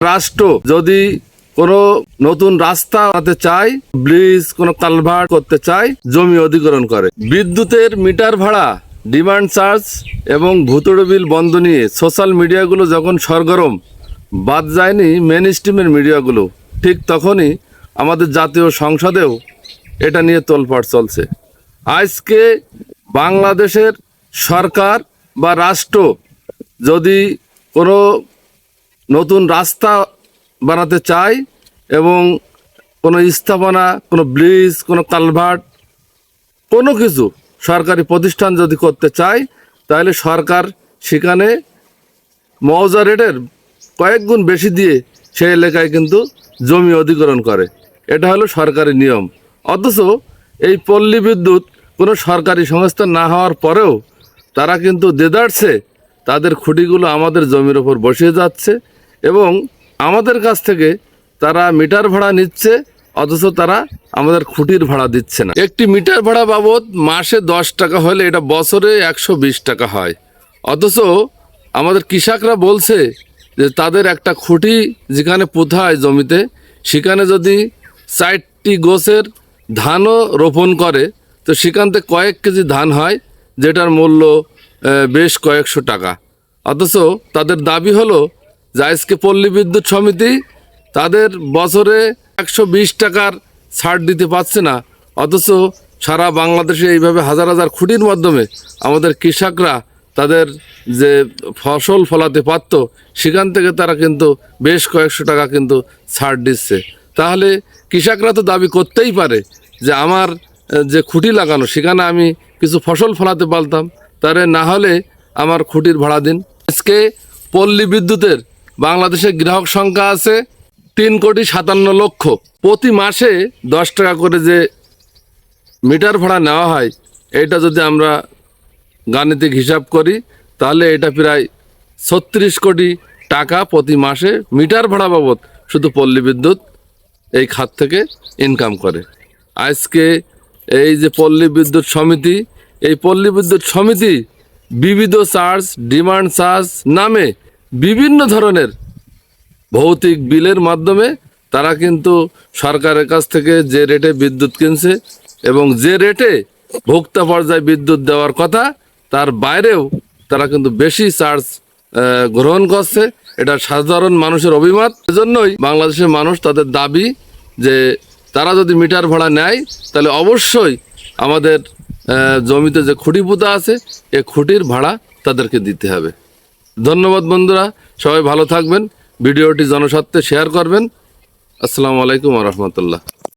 রাষ্ট্র যদি কোনো নতুন রাস্তা বানাতে চায়, ব্রিজ, কোনো কালভার্ট করতে চায়, জমি অধিগ্রহণ করে। বিদ্যুতের মিটার ভাড়া, ডিমান্ড চার্জ এবং ভুতুড়ো বিল বন্ধ নিয়ে সোশ্যাল মিডিয়াগুলো যখন সরগরম, বাদ যায়নি মেন স্ট্রিমের মিডিয়াগুলো। ঠিক তখনই আমাদের জাতীয় সংসদেও এটা নিয়ে তোলপাড় চলছে। আজকে বাংলাদেশের সরকার বা রাষ্ট্র যদি কোনো নতুন রাস্তা বানাতে চায় এবং কোনো স্থাপনা, কোনো ব্রিজ, কোনো কালভার্ট, কোনো কিছু সরকারি প্রতিষ্ঠান যদি করতে চায় তাহলে সরকার সেখানে মৌজা রেটের কয়েক গুণ বেশি দিয়ে সেই এলাকায় কিন্তু জমি অধিগ্রহণ করে। এটা হলো সরকারি নিয়ম। অথচ এই পল্লী বিদ্যুৎ কোনো সরকারি সংস্থা না হওয়ার পরেও তারা কিন্তু দেদারছে তাদের খুঁটিগুলো আমাদের জমির ওপর বসিয়ে যাচ্ছে। এবং আমাদের কাছ থেকে তারা মিটার ভাড়া নিচ্ছে, অথচ তারা আমাদের খুঁটির ভাড়া দিচ্ছে না। একটি মিটার ভাড়া বাবদ মাসে দশ টাকা হলে এটা বছরে একশো বিশ টাকা হয়। অথচ আমাদের কৃষকরা বলছে যে তাদের একটা খুঁটি যেখানে পোথায় জমিতে, সেখানে যদি চারটি গোছের ধানও রোপণ করে, তো সেখান থেকে কয়েক কেজি ধান হয়, যেটার মূল্য বেশ কয়েকশো টাকা। অথচ তাদের দাবি হলো যে পল্লী বিদ্যুৎ সমিতি তাদের বছরে একশো বিশ টাকার ছাড় দিতে পারছে না। অথচ সারা বাংলাদেশে এইভাবে হাজার হাজার খুঁটির মাধ্যমে আমাদের কৃষকরা তাদের যে ফসল ফলাতে পারত, সেখান থেকে তারা কিন্তু বেশ কয়েকশো টাকা কিন্তু ছাড় দিচ্ছে। তাহলে কৃষকরা তো দাবি করতেই পারে যে আমার যে খুঁটি লাগানো, সেখানে আমি কিছু ফসল ফলাতে পারতাম। তারে না হলে আমার খুঁটির ভাড়া দিন। আজকে পল্লী বিদ্যুতের বাংলাদেশে গ্রাহক সংখ্যা আছে তিন কোটি সাতান্ন লক্ষ। প্রতি মাসে দশ টাকা করে যে মিটার ভাড়া নেওয়া হয়, এটা যদি আমরা গাণিতিক হিসাব করি, তাহলে এটা প্রায় ছত্রিশ কোটি টাকা প্রতি মাসে মিটার ভাড়া বাবদ শুধু পল্লী বিদ্যুৎ এই খাত থেকে ইনকাম করে। আজকে এই যে পল্লী বিদ্যুৎ সমিতি, এই পল্লী বিদ্যুৎ সমিতি বিবিধ চার্জ ডিমান্ড চার্জ নামে বিভিন্ন ধরনের ভৌতিক বিলের মাধ্যমে তারা কিন্তু সরকারের কাছ থেকে যে রেটে বিদ্যুৎ কিনছে এবং যে রেটে ভোক্তা পর্যায়ে বিদ্যুৎ দেওয়ার কথা, তার বাইরেও তারা কিন্তু বেশি চার্জ গ্রহণ করছে। এটা সাধারণ মানুষের অভিমত। এজন্যই বাংলাদেশের মানুষ তাদের দাবি যে তারা যদি মিটার ভাড়া নেয়, তাহলে অবশ্যই আমাদের জমিতে যে খুঁটি পুঁতা আছে এই খুঁটির ভাড়া তাদেরকে দিতে হবে। ধন্যবাদ বন্ধুরা সবাই ভালো থাকবেন ভিডিওটি জনস্বার্থে শেয়ার করবেন। আসসালামু আলাইকুম রহমতুল্লাহ।